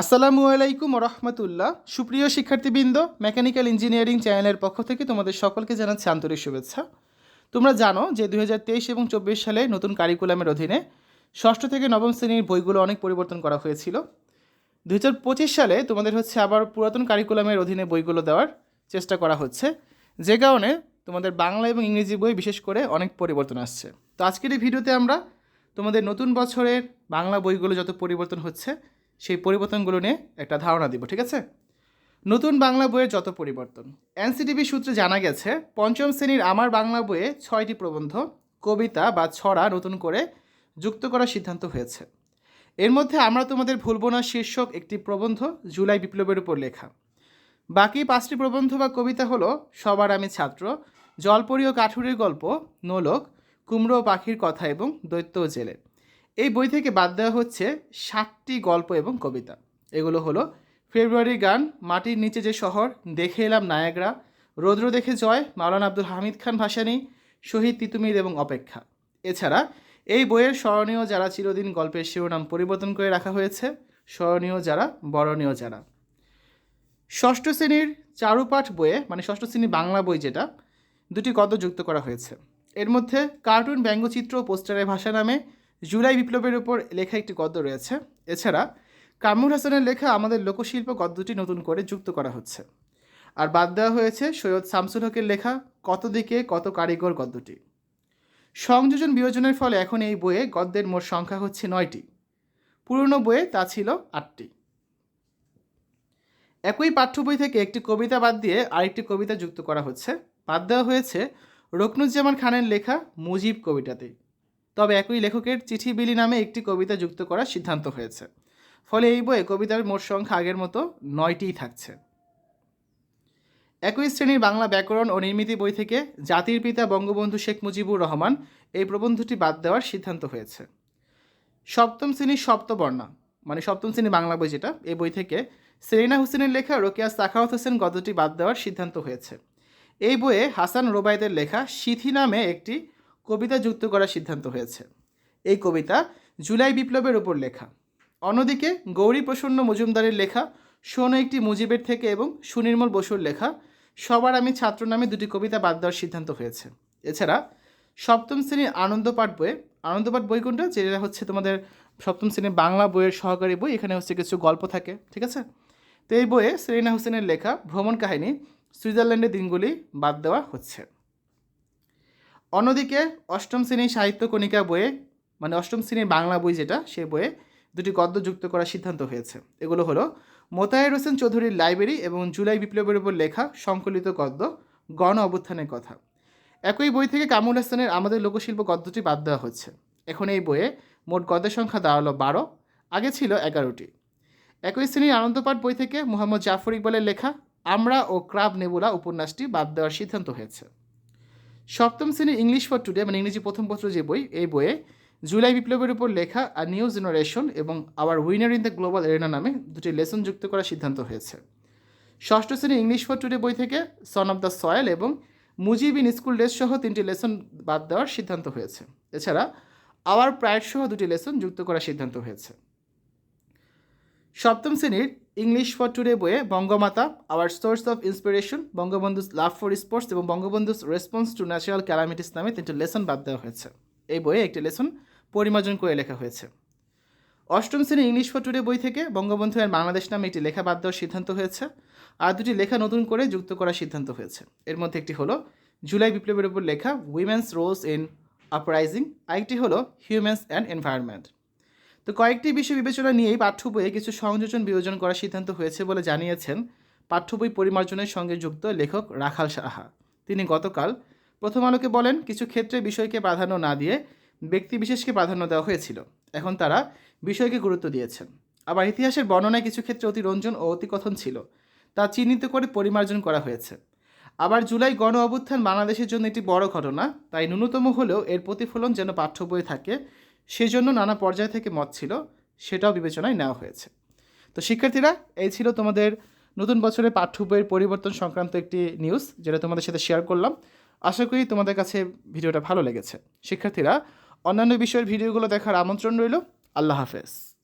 আসসালামু আলাইকুম রহমতুল্লাহ সুপ্রিয় শিক্ষার্থীবৃন্দ, মেকানিক্যাল ইঞ্জিনিয়ারিং চ্যানেলের পক্ষ থেকে তোমাদের সকলকে জানাচ্ছি আন্তরিক শুভেচ্ছা। তোমরা জানো যে দু হাজার তেইশ এবং চব্বিশ সালে নতুন কারিকুলামের অধীনে ষষ্ঠ থেকে নবম শ্রেণির বইগুলো অনেক পরিবর্তন করা হয়েছিল। দুই হাজার পঁচিশ সালে তোমাদের হচ্ছে আবার পুরাতন কারিকুলামের অধীনে বইগুলো দেওয়ার চেষ্টা করা হচ্ছে। যে কারণে তোমাদের বাংলা এবং ইংরেজি বই বিশেষ করে অনেক পরিবর্তন আসছে। তো আজকের এই ভিডিওতে আমরা তোমাদের নতুন বছরের বাংলা বইগুলো যত পরিবর্তন হচ্ছে সেই পরিবর্তনগুলো নিয়ে একটা ধারণা দিব, ঠিক আছে? নতুন বাংলা বইয়ের যত পরিবর্তন। এনসিটিভি সূত্রে জানা গেছে, পঞ্চম শ্রেণির আমার বাংলা বইয়ে ছয়টি প্রবন্ধ, কবিতা বা ছড়া নতুন করে যুক্ত করার সিদ্ধান্ত হয়েছে। এর মধ্যে আমরা তোমাদের ভুলব না শীর্ষক একটি প্রবন্ধ, জুলাই বিপ্লবের উপর লেখা। বাকি পাঁচটি প্রবন্ধ বা কবিতা হলো সবার আমি ছাত্র, জলপরি ও কাঠুরির গল্প, নোলক, কুমড়ো পাখির কথা এবং দৈত্য জেলে। এই বই থেকে বাদ দেওয়া হচ্ছে সাতটি গল্প এবং কবিতা। এগুলো হলো ফেব্রুয়ারি গান, মাটির নিচে যে শহর, দেখে এলাম নায়াগ্রা, রৌদ্র দেখে জয়, মাওলানা আব্দুল হামিদ খান ভাসানী, শহীদ তিতুমির এবং অপেক্ষা। এছাড়া এই বইয়ের স্মরণীয় যারা চিরদিন গল্পের শিরোনাম পরিবর্তন করে রাখা হয়েছে, স্মরণীয় যারা, বরণীয় যারা। ষষ্ঠ শ্রেণির চারুপাঠ বইয়ে মানে ষষ্ঠ শ্রেণির বাংলা বই যেটা, দুটি গদ্য যুক্ত করা হয়েছে। এর মধ্যে কার্টুন, ব্যঙ্গচিত্র ও পোস্টারের ভাষা নামে জুলাই বিপ্লবের উপর লেখা একটি গদ্য রয়েছে। এছাড়া কামরুল হাসানের লেখা আমাদের লোকশিল্প গদ্যটি নতুন করে যুক্ত করা হচ্ছে। আর বাদ দেওয়া হয়েছে সৈয়দ শামসুল হকের লেখা কত দিকে কত কারিগর গদ্যটি। সংযোজন বিয়োজনের ফলে এখন এই বইয়ে গদ্যের মোট সংখ্যা হচ্ছে নয়টি। পুরনো বইয়ে তা ছিল আটটি। একই পাঠ্য বই থেকে একটি কবিতা বাদ দিয়ে আরেকটি কবিতা যুক্ত করা হচ্ছে। বাদ দেওয়া হয়েছে রকনুজ্জামান খানের লেখা মুজিব কবিতাতে তবে একই লেখকের চিঠি বিলি নামে একটি কবিতা যুক্ত করার সিদ্ধান্ত হয়েছে। ফলে এই বইয়ে কবিতার মোট সংখ্যা আগের মতো নয়টিই থাকছে। একই শ্রেণির বাংলা ব্যাকরণ ও নির্মিতি বই থেকে জাতির পিতা বঙ্গবন্ধু শেখ মুজিবুর রহমান এই প্রবন্ধটি বাদ দেওয়ার সিদ্ধান্ত হয়েছে। সপ্তম শ্রেণির সপ্তবর্ণা মানে সপ্তম শ্রেণির বাংলা বই যেটা এই বই থেকে সেলিনা হোসেনের লেখা রোকেয়া সাখাওয়াত হোসেন গদ্যটি বাদ দেওয়ার সিদ্ধান্ত হয়েছে। এই বইয়ে হাসান রোবায়দের লেখা সিথি নামে একটি কবিতা যুক্ত করার সিদ্ধান্ত হয়েছে। এই কবিতা জুলাই বিপ্লবের ওপর লেখা। অন্যদিকে গৌরী প্রসন্ন মজুমদারের লেখা শোনো একটি মুজিবের থেকে এবং সুনির্মল বসুর লেখা, সবার আমি ছাত্র নামে দুটি কবিতা বাদ দেওয়ার সিদ্ধান্ত হয়েছে। এছাড়া সপ্তম শ্রেণির আনন্দপাঠ বইয়ে আনন্দপাঠ বই কোনটা যেটা হচ্ছে তোমাদের সপ্তম শ্রেণির বাংলা বইয়ের সহকারী বই, এখানে হচ্ছে কিছু গল্প থাকে, ঠিক আছে? তো এই বইয়ে সেরিনা হোসেনের লেখা, ভ্রমণ কাহিনী, সুইজারল্যান্ডের দিনগুলি বাদ দেওয়া হচ্ছে। অন্যদিকে অষ্টম শ্রেণির সাহিত্য কণিকা বইয়ে মানে অষ্টম শ্রেণির বাংলা বই যেটা, সে বইয়ে দুটি গদ্য যুক্ত করার সিদ্ধান্ত হয়েছে। এগুলো হলো মোতায়ের হোসেন চৌধুরীর লাইব্রেরি এবং জুলাই বিপ্লবের উপর লেখা সংকলিত গদ্য, গণ অভ্যুত্থানের কথা। একই বই থেকে কামুল হাসানের আমাদের লোকশিল্প গদ্যটি বাদ দেওয়া হচ্ছে। এখন এই বইয়ে মোট গদ্যের সংখ্যা দাঁড়াল বারো, আগে ছিল এগারোটি। একই শ্রেণির আনন্দপাঠ বই থেকে মোহাম্মদ জাফর ইকবালের লেখা আমরা ও ক্রাব নেবুলা উপন্যাসটি বাদ দেওয়ার সিদ্ধান্ত হয়েছে। সপ্তম শ্রেণির ইংলিশ ফর টুডে মানে ইংরেজি প্রথম পত্র যে বই, এই বইয়ে জুলাই বিপ্লবের উপর লেখা আ নিউ জেনারেশন এবং আবার winner in the global arena নামে দুটি লেসন যুক্ত করার সিদ্ধান্ত হয়েছে। ষষ্ঠ শ্রেণির ইংলিশ ফর টুডে বই থেকে সন অফ দ্য সয়েল এবং মুজিব ইন স্কুল ডেস সহ তিনটি লেসন বাদ দেওয়ার সিদ্ধান্ত হয়েছে। এছাড়া আওয়ার প্রাইড সহ দুটি লেসন যুক্ত করার সিদ্ধান্ত হয়েছে। সপ্তম শ্রেণির ইংলিশ ফর টুডে বইয়ে Bangamata our source of inspiration Bangabandhu's love for sports এবং Bangabandhu's response to natural calamities নামে তিনটি লেসন বাদ দেওয়া হয়েছে। এই বইয়ে একটি লেসন পরিমার্জন করে লেখা হয়েছে। অষ্টম শ্রেণির ইংলিশ ফর টুডে বই থেকে বঙ্গবন্ধু এর বাংলাদেশ নামে একটি লেখা বাদ দেওয়ার সিদ্ধান্ত হয়েছে আর দুটি লেখা নতুন করে যুক্ত করার সিদ্ধান্ত হয়েছে। এর মধ্যে একটি হলো জুলাই বিপ্লবের উপর লেখা উইমেন্স রোলস ইন আপরাইজিং আরেকটি হলো হিউম্যান্স অ্যান্ড এনভায়রনমেন্ট তো কয়েকটি বিষয় বিবেচনা নিয়েই পাঠ্য বইয়ে কিছু সংযোজন বিয়োজন করার সিদ্ধান্ত হয়েছে বলে জানিয়েছেন পাঠ্য বই পরিমার্জনের সঙ্গে যুক্ত লেখক রাখাল সাহা। তিনি গতকাল প্রথম আলোকে বলেন, কিছু ক্ষেত্রে বিষয়কে প্রাধান্য না দিয়ে ব্যক্তি বিশেষকে প্রাধান্য দেওয়া হয়েছিল। এখন তারা বিষয়কে গুরুত্ব দিয়েছেন। আবার ইতিহাসের বর্ণনায় কিছু ক্ষেত্রে অতিরঞ্জন ও অতিকথন ছিল, তা চিহ্নিত করে পরিমার্জন করা হয়েছে। আবার জুলাই গণ অভ্যুত্থান বাংলাদেশের জন্য একটি বড় ঘটনা, তাই ন্যূনতম হলেও এর প্রতিফলন যেন পাঠ্য বইয়ে থাকে সেজন্য নানা পর্যায় থেকে মত ছিল, সেটাও বিবেচনায় নেওয়া হয়েছে। তো শিক্ষার্থীরা, এই ছিল তোমাদের নতুন বছরের পাঠ্য বইয়ের পরিবর্তন সংক্রান্ত একটি নিউজ যেটা তোমাদের সাথে শেয়ার করলাম। আশা করি তোমাদের কাছে ভিডিওটা ভালো লেগেছে। শিক্ষার্থীরা, অন্যান্য বিষয়ের ভিডিওগুলো দেখার আমন্ত্রণ রইল। আল্লাহ হাফেজ।